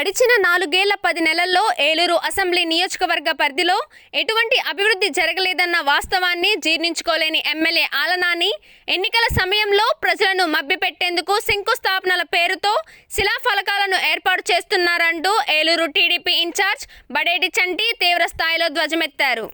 గడిచిన నాలుగేళ్ళ పది నెలల్లో ఏలూరు అసెంబ్లీ నియోజకవర్గ పరిధిలో ఎటువంటి అభివృద్ధి జరగలేదన్న వాస్తవాన్ని జీర్ణించుకోలేని ఎమ్మెల్యే ఆలనాని. ఎన్నికల సమయంలో ప్రజలను మభ్యపెట్టేందుకు శంకుస్థాపనల పేరుతో శిలాఫలకాలను ఏర్పాటు చేస్తున్నారంటూ ఏలూరు టీడీపీ ఇన్ఛార్జ్ బడేటి చంటి తీవ్ర స్థాయిలో ధ్వజమెత్తారు.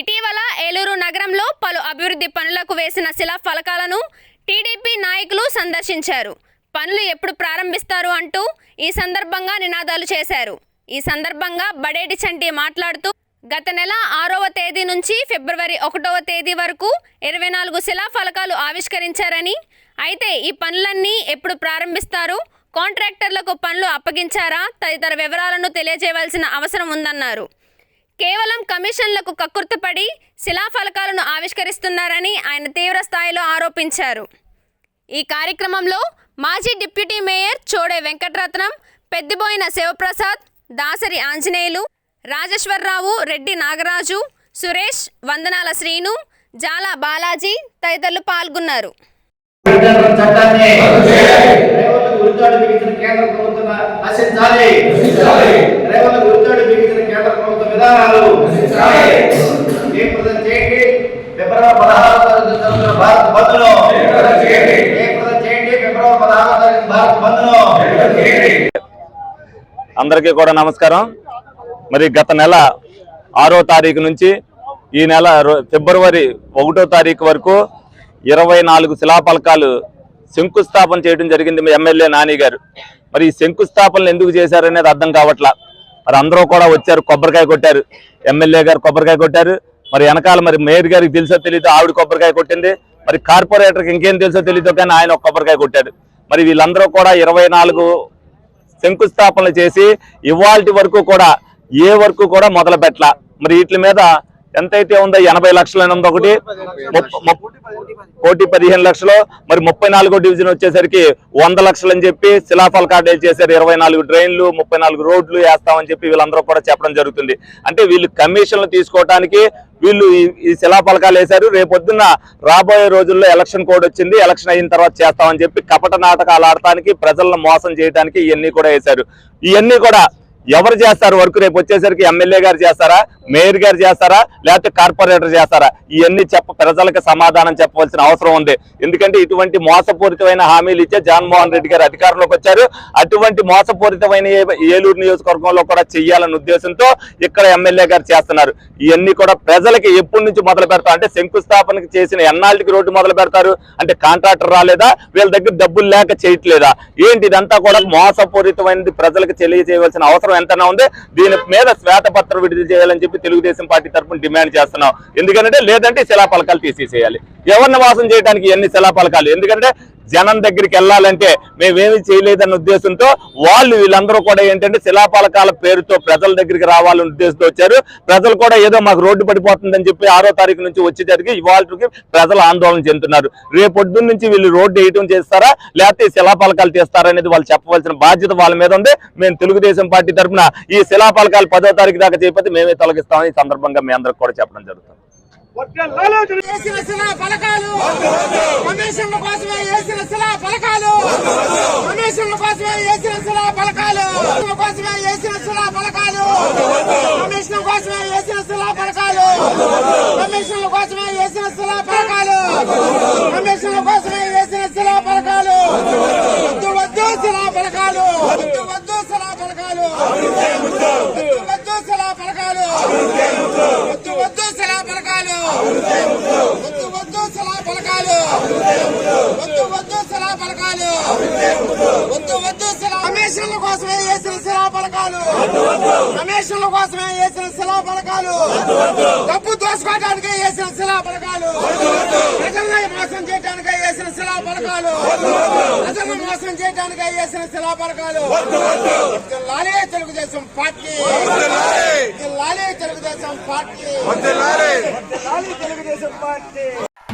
ఇటీవల ఏలూరు నగరంలో పలు అభివృద్ధి పనులకు వేసిన శిలా ఫలకాలను టీడీపీ నాయకులు సందర్శించారు. పనులు ఎప్పుడు ప్రారంభిస్తారు అంటూ ఈ సందర్భంగా నినాదాలు చేశారు. ఈ సందర్భంగా బడేటి చంటి మాట్లాడుతూ గత నెల ఆరవ తేదీ నుంచి ఫిబ్రవరి ఒకటవ తేదీ వరకు ఇరవై నాలుగు శిలా ఫలకాలు ఆవిష్కరించారని అయితే ఈ పనులన్నీ ఎప్పుడు ప్రారంభిస్తారు? కాంట్రాక్టర్లకు పనులు అప్పగించారా? తదితర వివరాలను తెలియజేయవలసిన అవసరం ఉందన్నారు. కేవలం కమిషన్లకు కక్కుర్తిపడి శిలాఫలకాలను ఆవిష్కరిస్తున్నారని ఆయన తీవ్ర స్థాయిలో ఆరోపించారు. ఈ కార్యక్రమంలో మాజీ డిప్యూటీ మేయర్ చోడే వెంకటరత్నం పెద్దిబోయిన శివప్రసాద్ దాసరి ఆంజనేయులు రాజేశ్వరరావు రెడ్డి నాగరాజు సురేష్ వందనాల శ్రీను జాలా బాలాజీ తదితరులు పాల్గొన్నారు. చేయండి ఫిబ్రవరి అందరికీ కూడా నమస్కారం. మరి గత నెల ఆరో తారీఖు నుంచి ఈ నెల ఫిబ్రవరి ఒకటో తారీఖు వరకు ఇరవై నాలుగు శిలాఫలకాలు శంకుస్థాపన చేయడం జరిగింది మీ ఎమ్మెల్యే నాని గారు. మరి ఈ శంకుస్థాపనలు ఎందుకు చేశారనేది అర్థం కావట్లా. మరి అందరూ కూడా వచ్చారు కొబ్బరికాయ కొట్టారు. ఎమ్మెల్యే గారు కొబ్బరికాయ కొట్టారు. మరి వెనకాల మరి మేయర్ గారికి తెలుసో తెలియదు ఆవిడ కొబ్బరికాయ కొట్టింది. మరి కార్పొరేటర్కి ఇంకేం తెలుసో తెలియదు కానీ ఆయన ఒక కొబ్బరికాయ కొట్టాడు. మరి వీళ్ళందరూ కూడా ఇరవై నాలుగు శంకుస్థాపనలు చేసి ఇవాల్టి వరకు కూడా ఏ వరకు కూడా మొదలు పెట్టాల మరి వీటి మీద ఎంతైతే ఉందో ఎనభై లక్షలు ఉంది ఒకటి కోటి పదిహేను లక్షలు. మరి ముప్పై నాలుగో డివిజన్ వచ్చేసరికి వంద లక్షలు అని చెప్పి శిలాఫలకాలు చేశారు. ఇరవై నాలుగు డ్రైన్లు ముప్పై నాలుగు రోడ్లు వేస్తామని చెప్పి వీళ్ళందరూ కూడా చెప్పడం జరుగుతుంది. అంటే వీళ్ళు కమిషన్లు తీసుకోవడానికి వీళ్ళు ఈ- ఈ శిలాఫలకాలు వేశారు. రేపొద్దున్న రాబోయే రోజుల్లో ఎలక్షన్ కోడ్ వచ్చింది. ఎలక్షన్ అయిన తర్వాత చేస్తామని చెప్పి కపట నాటకాలు ఆడటానికి ప్రజలను మోసం చేయడానికి ఇవన్నీ కూడా వేశారు. ఇవన్నీ కూడా ఎవరు చేస్తారు వర్క్ రేపు వచ్చేసరికి ఎమ్మెల్యే గారు చేస్తారా? మేయర్ గారు చేస్తారా? లేకపోతే కార్పొరేటర్ చేస్తారా? ఇవన్నీ చెప్ప ప్రజలకు సమాధానం చెప్పవలసిన అవసరం ఉంది. ఎందుకంటే ఇటువంటి మోసపూరితమైన హామీలు ఇచ్చే జగన్మోహన్ రెడ్డి గారు అధికారంలోకి వచ్చారు. అటువంటి మోసపూరితమైన ఏలూరు నియోజకవర్గంలో కూడా చేయాలన్న ఉద్దేశంతో ఇక్కడ ఎమ్మెల్యే గారు చేస్తున్నారు. ఇవన్నీ కూడా ప్రజలకి ఎప్పటి నుంచి మొదలు పెడతారు? అంటే శంకుస్థాపనకి చేసిన ఎన్నాళ్ళకి రోడ్డు మొదలు పెడతారు? అంటే కాంట్రాక్టర్ రాలేదా? వీళ్ళ దగ్గర డబ్బులు లేక చేయట్లేదా? ఏంటి ఇదంతా కూడా మోసపూరితమైనది ప్రజలకు తెలియజేయవలసిన అవసరం ఎంతైనా ఉంది. దీని మీద శ్వేతపత్రం విడుదల చేయాలని చెప్పి తెలుగుదేశం పార్టీ తరఫున డిమాండ్ చేస్తున్నాం. ఎందుకంటే లేదంటే శిలా పలకాలు తీసేసేయాలి. ఎవరిని వాసం చేయడానికి ఎన్ని శిలా పలకాలు ఎందుకంటే జనం దగ్గరికి వెళ్ళాలంటే మేమేమి చేయలేదన్న ఉద్దేశంతో వాళ్ళు వీళ్ళందరూ కూడా ఏంటంటే శిలాపాలకాల పేరుతో ప్రజల దగ్గరికి రావాలన్న ఉద్దేశంతో వచ్చారు. ప్రజలు కూడా ఏదో మాకు రోడ్డు పడిపోతుందని చెప్పి ఆరో తారీఖు నుంచి వచ్చేసరికి ఇవాళకి ప్రజలు ఆందోళన చెందుతున్నారు. రేపొద్దు నుంచి వీళ్ళు రోడ్డు వేయటం చేస్తారా? లేకపోతే శిలాపాలకాలు శిలాఫలకాలు తీస్తారా అనేది వాళ్ళు చెప్పవలసిన బాధ్యత వాళ్ళ మీద ఉంది. మేము తెలుగుదేశం పార్టీ తరఫున ఈ శిలాఫలకాలు పదో తారీఖు దాకా చేపట్టి మేమే తొలగిస్తామని ఈ సందర్భంగా మీ అందరికి కూడా చెప్పడం జరుగుతుంది. వేసిన శిలా పలకాలు. కమిషన్ల కోసమే వేసిన శిలా పలకాలు. కమిషన్ల కోసమే వేసిన శిలా పలకాలు. కోసమే వేసిన శిలా పలకాలు. కమిషన్ల కోసమే వేసిన శిలా పలకాలు. కమిషన్ల కోసమే వేసిన శిలా పలకాలు. కమిషన్ల కోసమే వేసిన శిలా పలకాలు వద్దు వద్దు శిలా పలకాలు వద్దు వద్దు శిలా పలకాలు వద్దు వద్దు శిలా పలకాలు వద్దు వద్దు శిలా పలకాలు వద్దు వద్దు శిలా పలకాలు వద్దు వద్దు శిలా పలకాలు వద్దు వద్దు శిలా కమిషన్ల కోసమే వేసిన శిలా పలకాలు కమిషన్ల కోసమే వేసిన శిలా పలకాలు డబ్బు దోసుకోవడానికి వేసిన శిలా పలకాలు ప్రజల్ని మోసం చేయడానికి వేసిన శిలా పలకాలు ప్రజలను మోసం చేయడానికి వేసిన శిలా పలకాలు లాలే తెలుగుదేశం పార్టీ. లాలే. తెలుగుదేశం పార్టీ. లాలే తెలుగుదేశం పార్టీ.